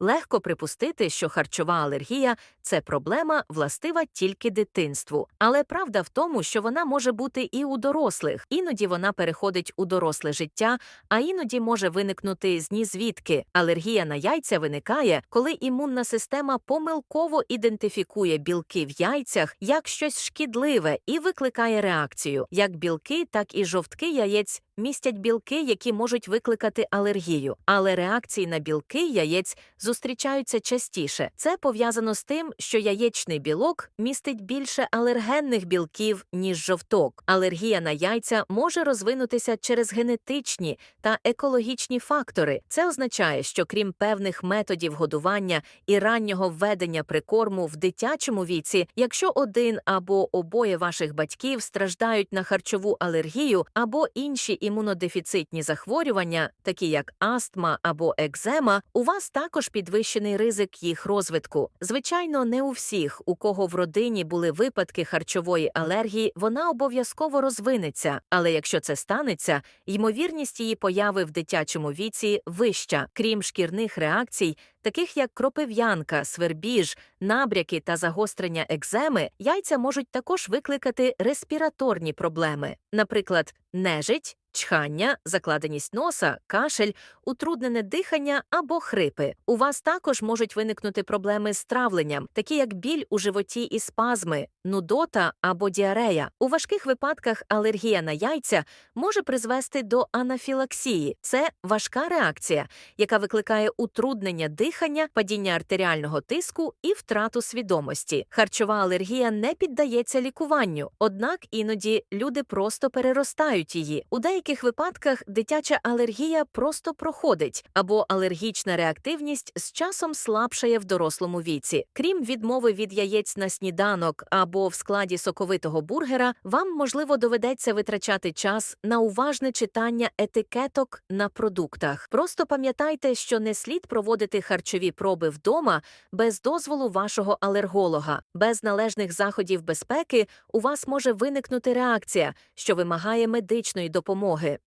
Легко припустити, що харчова алергія це проблема, властива тільки дитинству. Але правда в тому, що вона може бути і у дорослих. Іноді вона переходить у доросле життя, а іноді може виникнути з ні звідки. Алергія на яйця виникає, коли імунна система помилково ідентифікує білки в яйцях як щось шкідливе і викликає реакцію. Як білки, так і жовтки яєць містять білки, які можуть викликати алергію. Але реакції на білки яєць зустрічаються частіше. Це пов'язано з тим, що яєчний білок містить більше алергенних білків, ніж жовток. Алергія на яйця може розвинутися через генетичні та екологічні фактори. Це означає, що крім певних методів годування і раннього введення прикорму в дитячому віці, якщо один або обоє ваших батьків страждають на харчову алергію або інші імунодефіцитні захворювання, такі як астма або екзема, у вас також підвищений ризик їх розвитку. Звичайно, не у всіх, у кого в родині були випадки харчової алергії, вона обов'язково розвинеться. Але якщо це станеться, ймовірність її появи в дитячому віці вища, крім шкірних реакцій. Таких як кропив'янка, свербіж, набряки та загострення екземи, яйця можуть також викликати респіраторні проблеми, наприклад, нежить, чхання, закладеність носа, кашель, утруднене дихання або хрипи. У вас також можуть виникнути проблеми з травленням, такі як біль у животі і спазми, нудота або діарея. У важких випадках алергія на яйця може призвести до анафілаксії. Це важка реакція, яка викликає утруднення дихання, падіння артеріального тиску і втрату свідомості. Харчова алергія не піддається лікуванню, однак іноді люди просто переростають її. У деяких випадках дитяча алергія просто проходить, або алергічна реактивність з часом слабшає в дорослому віці. Крім відмови від яєць на сніданок або в складі соковитого бургера, вам можливо доведеться витрачати час на уважне читання етикеток на продуктах. Просто пам'ятайте, що не слід проводити харчові проби вдома без дозволу вашого алерголога. Без належних заходів безпеки у вас може виникнути реакція, що вимагає медичної допомоги. Hit.